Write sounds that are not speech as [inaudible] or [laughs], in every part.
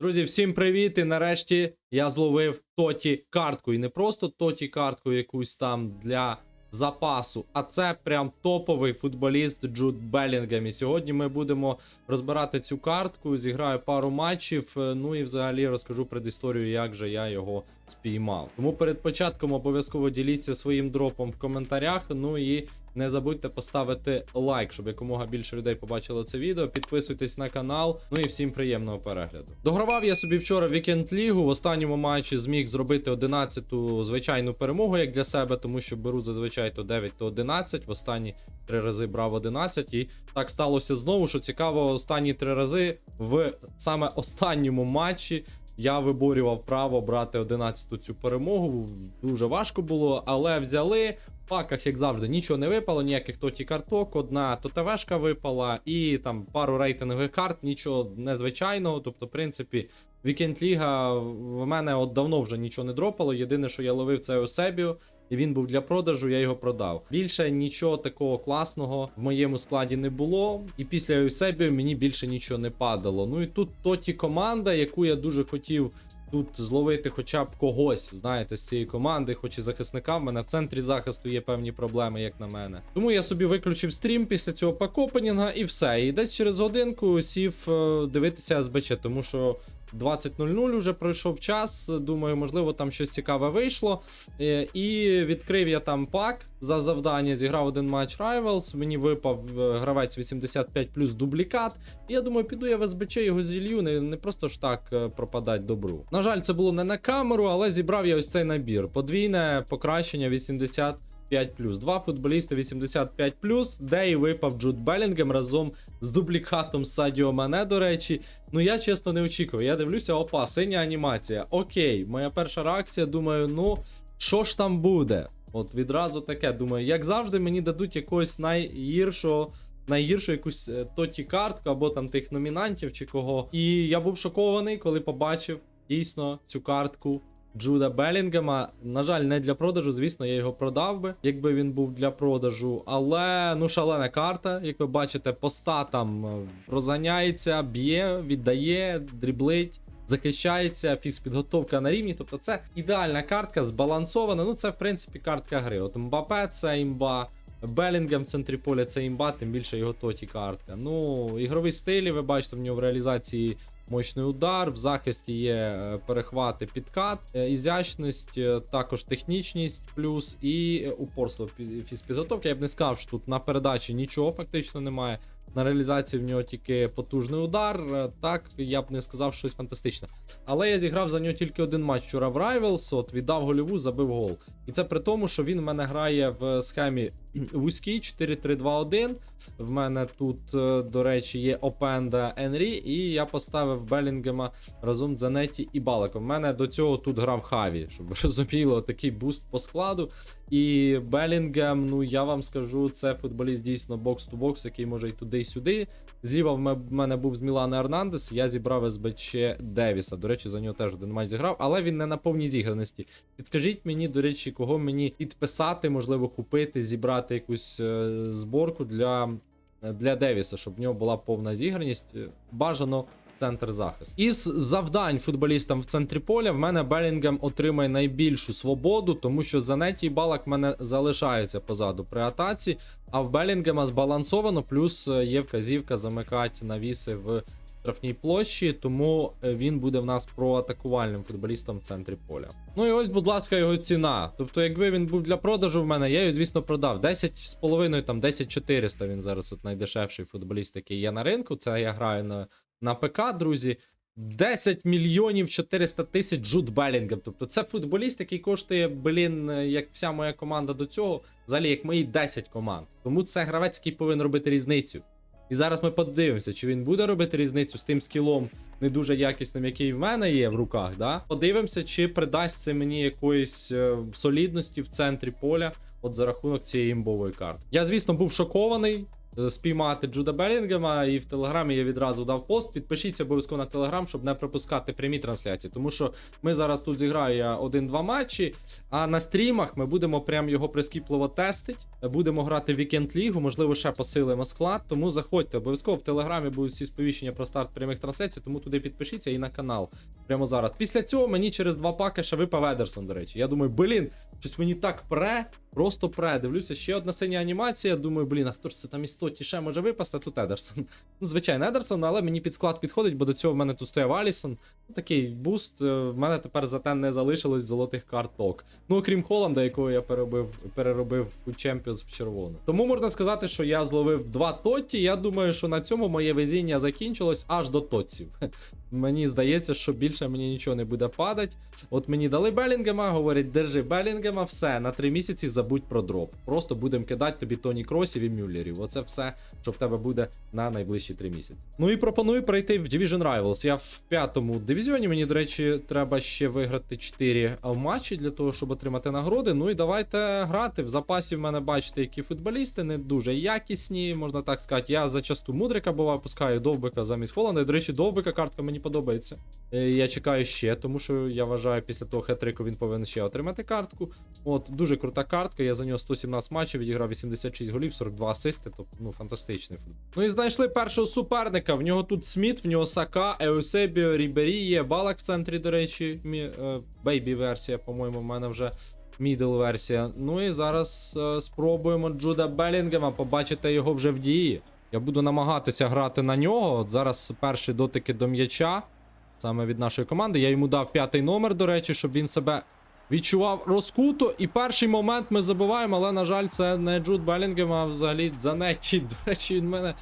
Друзі, всім привіт! І нарешті я зловив Тоті картку. І не просто Тоті картку якусь там для запасу, а це прям топовий футболіст Джуд Белінгем. І сьогодні ми будемо розбирати цю картку. Зіграю пару матчів. е, Ну і взагалі розкажу предісторію, як же я його спіймав. Тому перед початком обов'язково діліться своїм дропом в коментарях. Ну і не забудьте поставити лайк, щоб якомога більше людей побачило це відео. Підписуйтесь на канал. Ну і всім приємного перегляду. Догравав я собі вчора вікенд лігу. В останньому матчі зміг зробити 11-ту звичайну перемогу як для себе, тому що беру зазвичай то 9, то 11. В останні три рази брав 11. І так сталося знову, що цікаво, останні три рази в саме останньому матчі. Я виборював право брати 11-ту цю перемогу. Дуже важко було, але взяли. Паках, як завжди, нічого не випало, ніяких тоті карток, одна ТТВшка випала, і там пару рейтингових карт, нічого незвичайного. Тобто, в принципі, Вікенд Ліга в мене от давно вже нічого не дропало. Єдине, що я ловив, це Осебіо, і він був для продажу, я його продав. Більше нічого такого класного в моєму складі не було. І після Еусебіо мені більше нічого не падало. Ну і тут тоті команда, яку я дуже хотів тут зловити хоча б когось, знаєте, з цієї команди, хоч і захисника. В мене в центрі захисту є певні проблеми, як на мене. Тому я собі виключив стрім після цього пакопенінга і все. І десь через годинку сів е, дивитися СБЧ, тому що. 20.00 вже пройшов час. Думаю, можливо, там щось цікаве вийшло. Е, І відкрив я там пак за завдання. Зіграв один матч Rivals. Мені випав е, гравець 85 плюс дублікат. І я думаю, піду я в СБЧ його зілью, не, не просто ж так е, пропадать добру. На жаль, це було не на камеру, але зібрав я ось цей набір. Подвійне покращення 80. 5 Два футболісти 85 де і випав Джуд Белінгем разом з дублікатом Садіо Мане, до речі. Ну я чесно не очікував. Я дивлюся, опа, синя анімація. Окей, моя перша реакція, думаю, ну що ж там буде? От відразу таке. Думаю, як завжди, мені дадуть якогось найгіршого. Найгіршу якусь е, тоті картку або там тих номінантів чи кого. І я був шокований, коли побачив дійсно цю картку Джуда Белінгема. На жаль, не для продажу. Звісно, я його продав би, якби він був для продажу. Але ну шалена карта, як ви бачите, по статам е, розганяється, б'є, віддає, дріблить. Захищається фізпідготовка на рівні, тобто це ідеальна картка, збалансована. Ну, це в принципі картка гри. От Мбапе це імба, Белінгем в центрі поля це імба, тим більше його тоті картка. Ну, ігровий стиль, ви бачите, в нього в реалізації мощний удар, в захисті є е, перехвати, підкат, е, ізящність, е, також технічність, плюс і упорство фізпідготовки. Я б не сказав, що тут на передачі нічого фактично немає. На реалізації в нього тільки потужний удар. Так, я б не сказав щось фантастичне. Але я зіграв за нього тільки один матч вчора в Rivals, от віддав гольову, забив гол. І це при тому, що він в мене грає в схемі вузькій 4-3-2-1. В мене тут, е, до речі, є Опенда Енрі, і я поставив Белінгема разом з Занеті і Балаком. В мене до цього тут грав Хаві, щоб ви [laughs] розуміли, такий буст по складу. І Белінгем, ну я вам скажу, це футболіст дійсно бокс-ту-бокс, який може і туди, і сюди. Зліва в ме- мене був з Мілана Ернандес, я зібрав СБЧ Девіса. До речі, за нього теж один матч зіграв, але він не на повній зіграності. Підскажіть мені, до речі, кого мені підписати, можливо, купити, зібрати якусь е, зборку для, для Девіса, щоб в нього була повна зіграність. Е, Бажано центр захисту. Із завдань футболістам в центрі поля в мене Белінгем отримає найбільшу свободу, тому що Занеті і Балак мене залишаються позаду при атаці, а в Белінгема збалансовано, плюс е, є вказівка замикати навіси в штрафній площі, тому е, він буде в нас проатакувальним футболістом в центрі поля. Ну і ось, будь ласка, його ціна. Тобто, якби він був для продажу в мене, я його, звісно, продав. 10,5, там 10,400 він зараз от найдешевший футболіст, який є на ринку. Це я граю на, на ПК, друзі. 10 мільйонів 400 тисяч Джуд Белінгем. Тобто це футболіст, який коштує, блін, як вся моя команда до цього, взагалі як мої 10 команд. Тому це гравець, який повинен робити різницю. І зараз ми подивимося, чи він буде робити різницю з тим скілом не дуже якісним, який в мене є в руках. Да? Подивимося, чи придасть це мені якоїсь е, солідності в центрі поля, от за рахунок цієї імбової карти. Я, звісно, був шокований. Е, спіймати Джуда Белінгема, і в телеграмі я відразу дав пост. Підпишіться обов'язково на телеграм, щоб не пропускати прямі трансляції. Тому що ми зараз тут зіграю один-два матчі, а на стрімах ми будемо прям його прискіпливо тестити. Будемо грати вікенд лігу, можливо, ще посилимо склад. Тому заходьте. Обов'язково в телеграмі будуть всі сповіщення про старт прямих трансляцій, тому туди підпишіться і на канал. Прямо зараз. Після цього мені через два паки ще випав Едерсон, до речі. Я думаю, блін, щось мені так пре, просто пре. Дивлюся, ще одна синя анімація. Думаю, блін, а хто ж це там істоті ще може випасти? Тут Едерсон. [laughs] Ну, звичайно, Едерсон, але мені під склад підходить, бо до цього в мене тут стояв Алісон. Ну, такий буст. е, В мене тепер зате не залишилось золотих карток. Ну, окрім Холланда, якого я переробив, переробив у Champions в червону. Тому можна сказати, що я зловив два тоті. Я думаю, що на цьому моє везіння закінчилось аж до тотців. [laughs] Мені здається, що більше мені нічого не буде падати. От мені дали Белінгема, говорять, держи Белінгема, все, на три місяці забудь про дроп. Просто будемо кидати тобі Тоні Кросів і Мюллерів. Оце все, що в тебе буде на найближчі три місяці. Ну і пропоную пройти в Division Rivals. Я в п'ятому дивізіоні. Мені, до речі, треба ще виграти 4 матчі для того, щоб отримати нагороди. Ну і давайте грати. В запасі в мене бачите, які футболісти не дуже якісні, можна так сказати. Я зачасту мудрика буває, пускаю довбика замість Холланда. До речі, довбика картка мені подобається. Е, Я чекаю ще, тому що я вважаю, після того хетрику він повинен ще отримати картку. От, дуже крута картка. Я за нього 117 матчів, відіграв 86 голів, 42 асисти. Тобто, ну, фантастичний футбол. Ну і знайшли першого суперника. В нього тут Сміт, в нього Сака, Еусебіо, Рібері, є Балак в центрі, до речі, бейбі версія, по-моєму, в мене вже. Мідл версія. Ну і зараз е, спробуємо Джуда Белінгема, побачите його вже в дії. Я буду намагатися грати на нього. От зараз перші дотики до м'яча. Саме від нашої команди. Я йому дав п'ятий номер, до речі, щоб він себе відчував розкуто. І перший момент ми забуваємо, але, на жаль, це не Джуд Белінгем, а взагалі Дзанетті. До речі, він мене.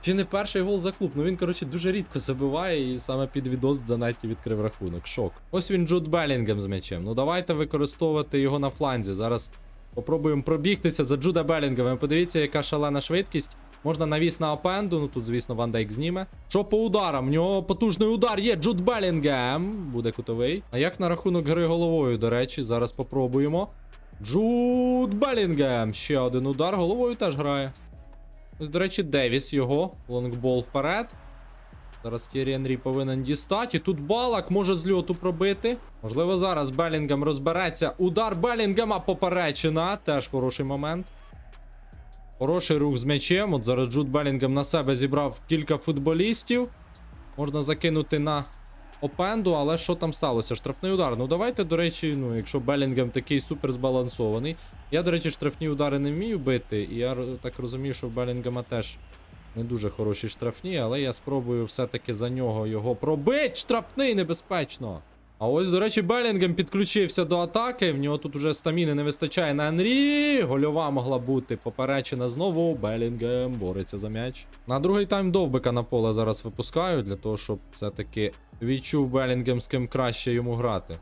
Чи не перший гол за клуб? Ну він, коротше, дуже рідко забиває, і саме під відос Дзанетті відкрив рахунок. Шок. Ось він Джуд Белінгем з м'ячем. Ну давайте використовувати його на фланзі. Зараз попробуємо пробігтися за Джуда Белінгем. Подивіться, яка шалена швидкість. Можна навіс на опенду, ну тут, звісно, Ван Дейк зніме. Що по ударам? В нього потужний удар є. Джуд Белінгем. Буде кутовий. А як на рахунок гри головою, до речі, зараз попробуємо. Джуд Белінгем. Ще один удар. Головою теж грає. Ось, до речі, Девіс його. Лонгбол вперед. Зараз Тірі Енрі повинен дістати. І тут балак може з льоту пробити. Можливо, зараз Белінгем розбереться. Удар Белінгема поперечина. Теж хороший момент. Хороший рух з м'ячем. От зараз Джуд Белінгем на себе зібрав кілька футболістів. Можна закинути на опенду, але що там сталося? Штрафний удар. Ну давайте, до речі, ну, якщо Белінгем такий супер збалансований. Я, до речі, штрафні удари не вмію бити. І я так розумію, що в Белінгема теж не дуже хороші штрафні, але я спробую все-таки за нього його пробити. Штрафний небезпечно. А ось, до речі, Белінгем підключився до атаки. В нього тут уже стаміни не вистачає на Енрі. Гольова могла бути поперечена знову. Белінгем бореться за м'яч. На другий тайм довбика на поле зараз випускаю, для того, щоб все-таки відчув Белінгем, з ким краще йому грати.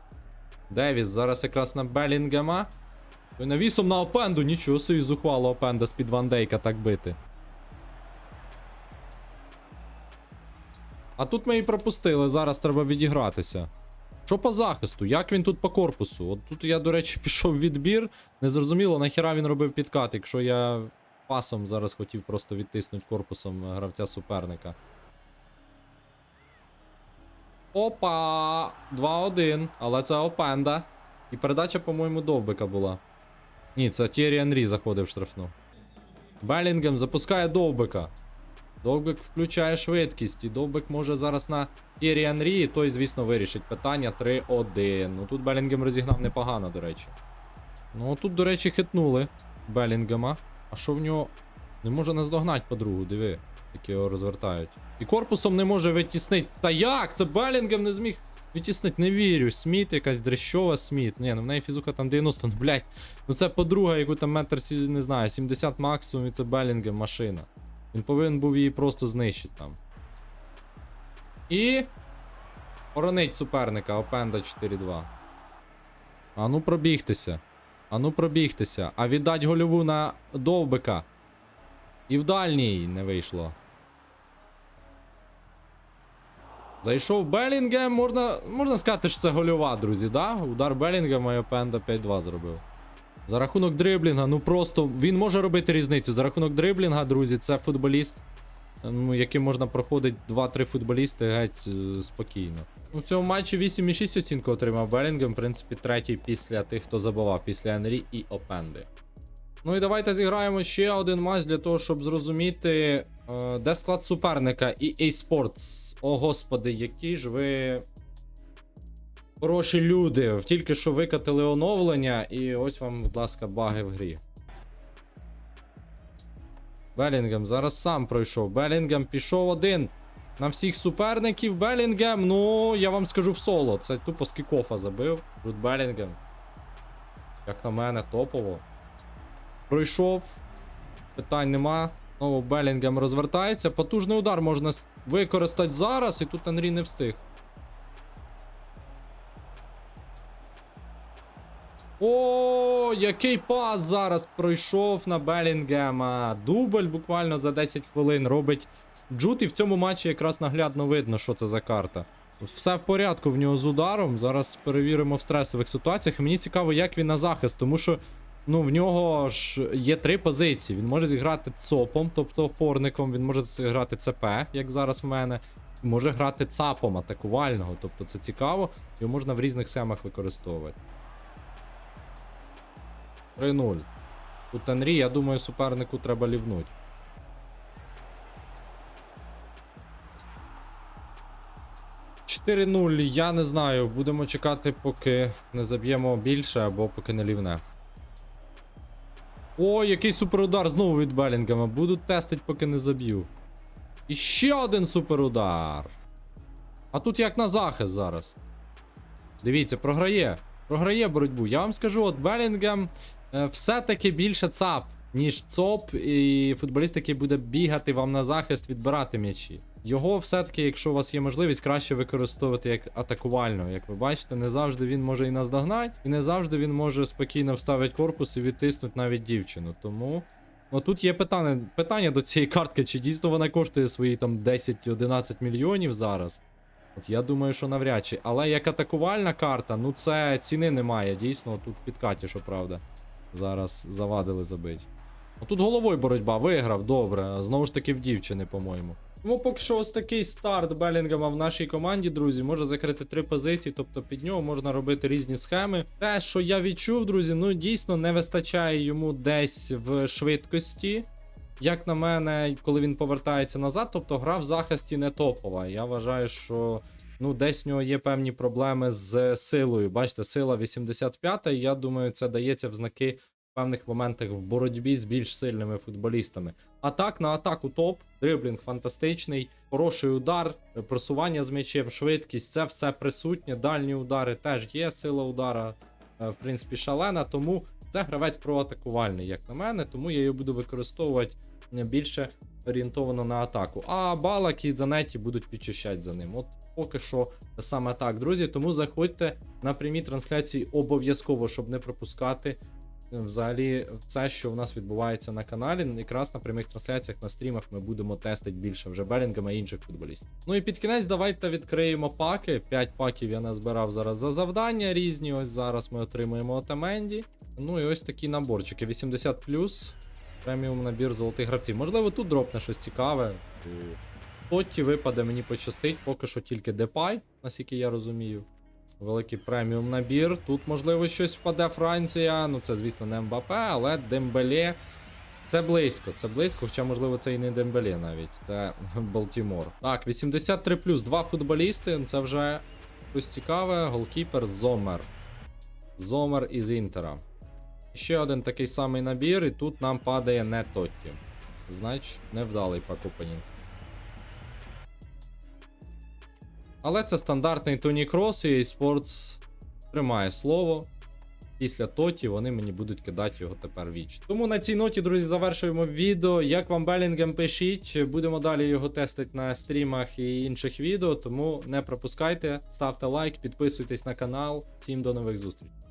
Девіс зараз якраз на Белінгема. Той навісом на опенду. Нічого собі зухвало опенда з-під Вандейка так бити. А тут ми і пропустили, зараз треба відігратися. Що по захисту? Як він тут по корпусу? От тут я, до речі, [laughs] пішов відбір. Незрозуміло, нахіра він робив підкат, якщо я пасом зараз хотів просто відтиснути корпусом гравця суперника. Опа! 2-1, але це Опенда. І передача, по-моєму, довбика була. Ні, це Тєрі Енрі заходив в штрафну. Белінгем запускає довбика. Довбик включає швидкість, і Довбик може зараз на Тєрі Анрі, і той, звісно, вирішить питання 3-1. Ну тут Белінгем розігнав непогано, до речі. Ну тут, до речі, хитнули Белінгема. А що в нього. Не може наздогнати подругу, диви, як його розвертають. І корпусом не може витіснити. Та як? Це Белінгем не зміг відтіснити, не вірю. Сміт, якась дрещова Сміт. Ні, ну в неї фізуха там 90, ну блядь. Ну це подруга, яку там метр, не знаю, 70 максимум, і це Белінгем машина. Він повинен був її просто знищити там. І. Поронить суперника, Опенда 4-2. А ну пробігтися. А ну пробігтися. А віддать гольову на довбика. І в дальній не вийшло. Зайшов Белінгем, можна, можна сказати, що це гольова, друзі, да? Удар Белінгема і Опенда 5-2 зробив. За рахунок дриблінга, ну просто він може робити різницю. За рахунок дриблінга, друзі, це футболіст, ну, яким можна проходити 2-3 футболісти геть е, спокійно. Ну, в цьому матчі 8,6 оцінку отримав Белінгем, в принципі, третій після тих, хто забував, після Енрі і Опенди. Ну і давайте зіграємо ще один матч для того, щоб зрозуміти, е, де склад суперника і Sports. О, господи, які ж ви. Хороші люди. Тільки що викатили оновлення, і ось вам, будь ласка, баги в грі. Белінгем зараз сам пройшов. Белінгем пішов один. На всіх суперників Белінгем, ну, я вам скажу в соло. Це тупо з забив. Тут Белінгем. Як на мене, топово. Пройшов. Питань нема. Знову Белінгем розвертається. Потужний удар можна використати зараз, і тут Анрі не встиг. О, який пас зараз пройшов на Белінгема. Дубль буквально за 10 хвилин робить Джут, і в цьому матчі якраз наглядно видно, що це за карта. Все в порядку в нього з ударом. Зараз перевіримо в стресових ситуаціях. Мені цікаво, як він на захист, тому що ну, в нього ж є три позиції. Він може зіграти ЦОПом, тобто опорником, він може зіграти ЦП, як зараз в мене. Може грати ЦАПом атакувального, тобто це цікаво, його можна в різних схемах використовувати. 3-0. Тут Анрі, я думаю, супернику треба лівнуть. Чотири 0 я не знаю. Будемо чекати, поки не заб'ємо більше або поки не лівне. О, який суперудар знову від Белінгема. Буду тестить, поки не заб'ю. І ще один суперудар. А тут як на захист зараз. Дивіться, програє. Програє боротьбу. Я вам скажу, от Белінгем все-таки більше ЦАП, ніж ЦОП, і футболіст, який буде бігати вам на захист, відбирати м'ячі. Його все-таки, якщо у вас є можливість, краще використовувати як атакувального. Як ви бачите, не завжди він може і наздогнати, і не завжди він може спокійно вставити корпус і відтиснути навіть дівчину. Тому. Ну тут є питання, питання до цієї картки, чи дійсно вона коштує свої там 10-11 мільйонів зараз. От я думаю, що навряд чи. Але як атакувальна карта, ну це ціни немає. Дійсно, тут в підкаті, що правда. Зараз завадили забить. Ну тут головою боротьба, виграв, добре. Знову ж таки в дівчини, по-моєму. Тому поки що ось такий старт Белінгема в нашій команді, друзі, може закрити три позиції, тобто під нього можна робити різні схеми. Те, що я відчув, друзі, ну дійсно не вистачає йому десь в швидкості. Як на мене, коли він повертається назад, тобто гра в захисті не топова. Я вважаю, що ну, десь в нього є певні проблеми з силою. Бачите, сила 85, і я думаю, це дається в знаки в певних моментах в боротьбі з більш сильними футболістами. А так, на атаку топ, дриблінг фантастичний, хороший удар, просування з м'ячем, швидкість, це все присутнє. Дальні удари теж є, сила удара, е, в принципі, шалена. Тому це гравець проатакувальний, як на мене, тому я його буду використовувати більше орієнтовано на атаку. А Балак і Занеті будуть підчищати за ним. От поки що саме так, друзі. Тому заходьте на прямі трансляції обов'язково, щоб не пропускати. е, Взагалі, це, що в нас відбувається на каналі, якраз на прямих трансляціях на стрімах ми будемо тестити більше вже Белінгема і інших футболістів. Ну і під кінець давайте відкриємо паки. 5 паків я назбирав зараз за завдання різні. Ось зараз ми отримуємо от Аменді. Ну і ось такі наборчики: 80 преміум набір золотих гравців. Можливо, тут дропне щось цікаве. Тотті випаде, мені пощастить, поки що тільки Депай, наскільки я розумію. Великий преміум набір. Тут, можливо, щось впаде Франція. Ну, це, звісно, не Мбапе, але Дембеле. Це близько, це близько, хоча, можливо, це і не Дембеле навіть. Це [laughs] Балтімор. Так, 83 два футболісти. ну, Це вже щось цікаве. Голкіпер Зомер. Зомер із Інтера. Ще один такий самий набір, і тут нам падає не Тотті. Значить, невдалий пак-опенінг. Але це стандартний Тоні Крос, і Sports тримає слово. Після Тоті вони мені будуть кидати його тепер віч. Тому на цій ноті, друзі, завершуємо відео. Як вам Белінгем пишіть, будемо далі його тестити на стрімах і інших відео. Тому не пропускайте, ставте лайк, підписуйтесь на канал. Всім до нових зустрічей.